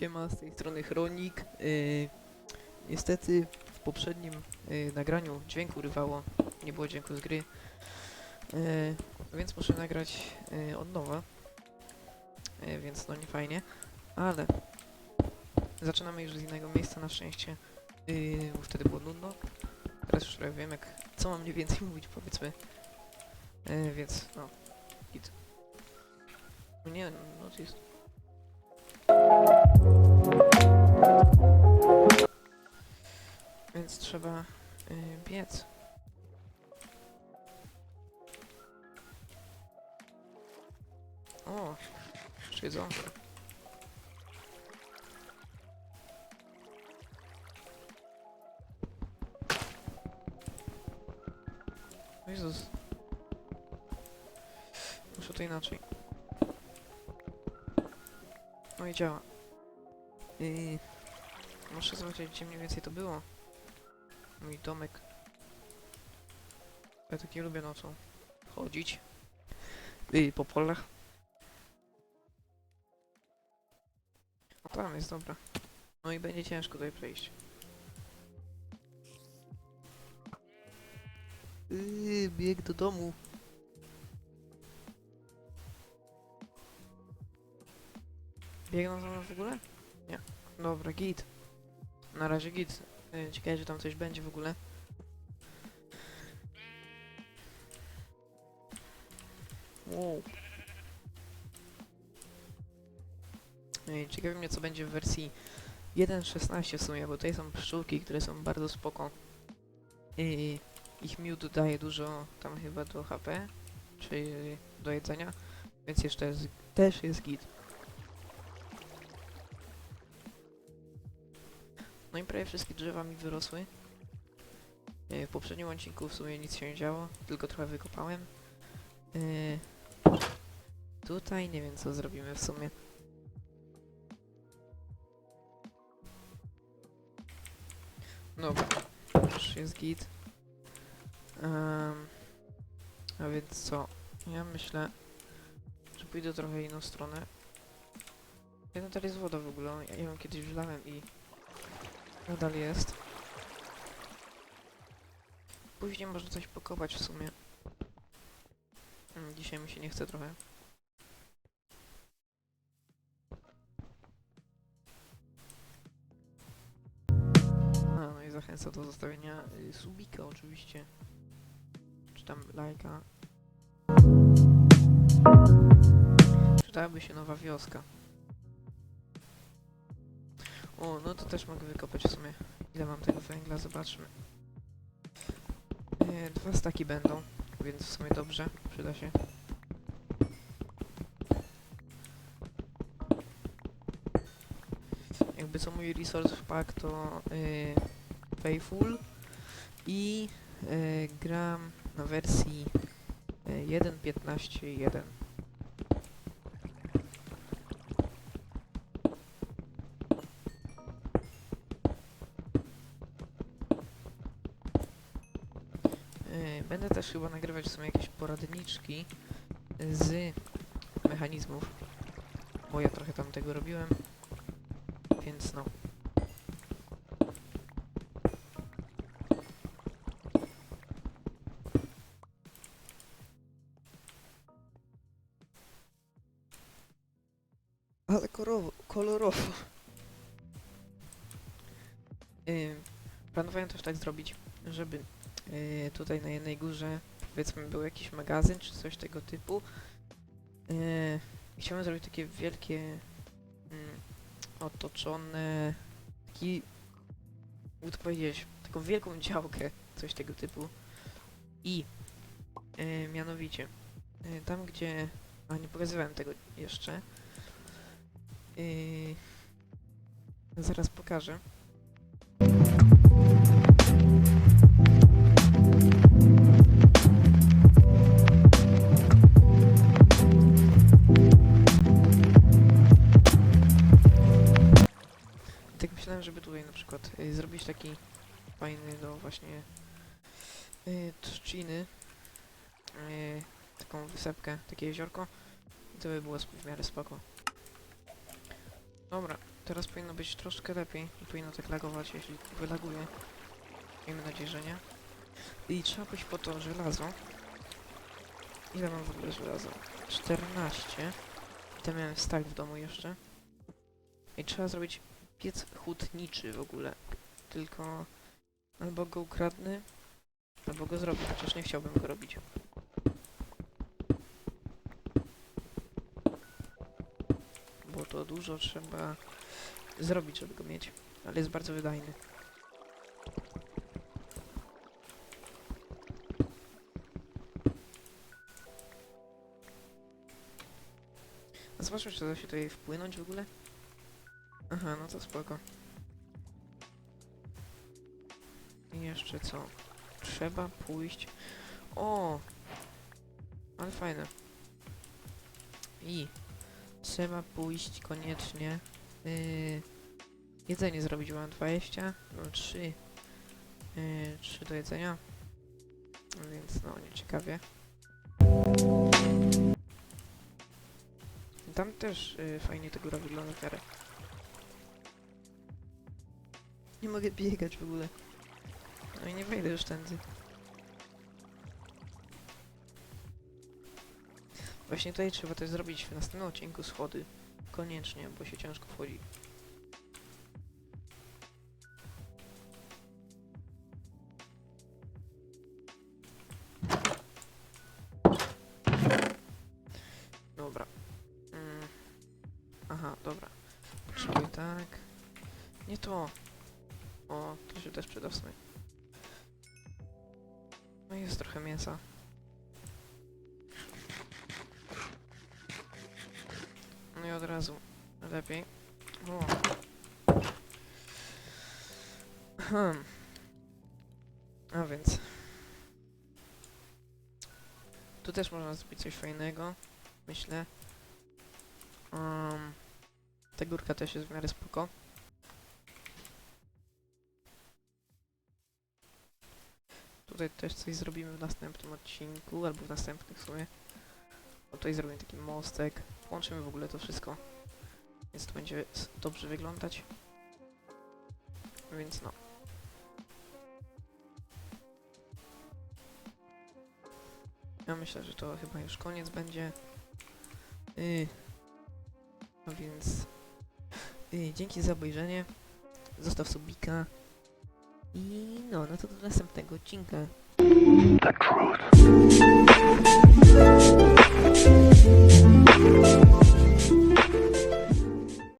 Siema, z tej strony Chronik. Yy, niestety w poprzednim yy, nagraniu dźwięk urywało, nie było dźwięku z gry, yy, więc muszę nagrać yy, od nowa, yy, więc no nie fajnie, ale zaczynamy już z innego miejsca na szczęście, yy, bo wtedy było nudno. Teraz już trochę wiem, jak, co mam mniej więcej mówić, powiedzmy, yy, więc no, git. No nie, no to jest... Więc trzeba y, biec. O, jeszcze jedzonko. Jezus. Muszę to inaczej. No i działa. Yy, muszę zobaczyć, gdzie mniej więcej to było. Mój domek. Ja tak nie lubię nocą chodzić. Yy, po polach. O tam jest, dobra. No i będzie ciężko tutaj przejść. Yy, bieg do domu. Biegną za mną w ogóle? Nie. Dobra, git. Na razie git. Yy, Ciekawe, że tam coś będzie w ogóle. Wow. Yy, Ciekawi mnie, co będzie w wersji 1.16 w sumie, bo tutaj są pszczółki, które są bardzo spoko. Yy, ich miód daje dużo tam chyba do HP, czy do jedzenia, więc jeszcze jest, też jest git. I prawie wszystkie drzewa mi wyrosły. Yy, W poprzednim odcinku w sumie nic się nie działo, tylko trochę wykopałem. Yy, Tutaj nie wiem co zrobimy w sumie. Dobra, już jest git. Em, a więc co? Ja myślę, że pójdę trochę inną stronę. Ja tutaj jest woda w ogóle, ja ją kiedyś wlałem i nadal jest. Później można coś pokopać w sumie. Mm, Dzisiaj mi się nie chce trochę. A, no i zachęcam do zostawienia y, subika oczywiście. Czy tam lajka. Przydałaby się nowa wioska. O, no to też mogę wykopać w sumie. Ile mam tego węgla? Zobaczmy. E, dwa staki będą, więc w sumie dobrze. Przyda się. Jakby co mój resource pack to y, Payful i y, gram na wersji y, 1.15.1. Będę też chyba nagrywać w sumie jakieś poradniczki z mechanizmów, bo ja trochę tam tego robiłem, więc no. Ale kolorowo. kolorowo. Yy, planowałem też tak zrobić, żeby yy, tutaj na jednej górze powiedzmy był jakiś magazyn czy coś tego typu. Yy, chciałem zrobić takie wielkie mm, otoczone taki jakby to powiedzieć, taką wielką działkę, coś tego typu. I yy, mianowicie tam gdzie a nie pokazywałem tego jeszcze. Zaraz pokażę. Przykład y, zrobić taki fajny, no właśnie y, trzciny, y, taką wysepkę, takie jeziorko i to by było w miarę spoko. Dobra, teraz powinno być troszkę lepiej. Nie powinno tak lagować, jeśli wylaguje. Miejmy nadzieję, że nie. I trzeba pójść po to żelazo. Ile mam w ogóle żelaza? 14. Te miałem stali w domu jeszcze. I trzeba zrobić piec hutniczy w ogóle. Tylko albo go ukradnę, albo go zrobię, chociaż nie chciałbym go robić. Bo to dużo trzeba zrobić, żeby go mieć. Ale jest bardzo wydajny. A Zobaczmy, czy da się tutaj wpłynąć w ogóle. Aha, no to spoko. I jeszcze co? Trzeba pójść... O! Ale fajne. I trzeba pójść koniecznie. Yy, jedzenie zrobić, bo mam 20, no 3. Yy, 3 do jedzenia. Więc no, nieciekawie. Tam też y, fajnie to góra wygląda w miarę. Nie mogę biegać w ogóle. No i nie wejdę już tędy. Właśnie tutaj trzeba też zrobić w następnym odcinku schody. Koniecznie, bo się ciężko wchodzi. Dobra. Mm. Aha, dobra. Potrzebuję tak. Nie to. O, to się też przyda w sumie. No jest trochę mięsa. No i od razu. Lepiej. O. Hmm. A więc. Tu też można zrobić coś fajnego. Myślę. Um, ta górka też jest w miarę spoko. Tutaj też coś zrobimy w następnym odcinku, albo w następnych w sumie. Bo tutaj zrobimy taki mostek. Połączymy w ogóle to wszystko. Więc to będzie dobrze wyglądać. Więc no. Ja myślę, że to chyba już koniec będzie. Yy. No więc yy, dzięki za obejrzenie. Zostaw subika. I no, no to do następnego odcinka. Tak, The truth.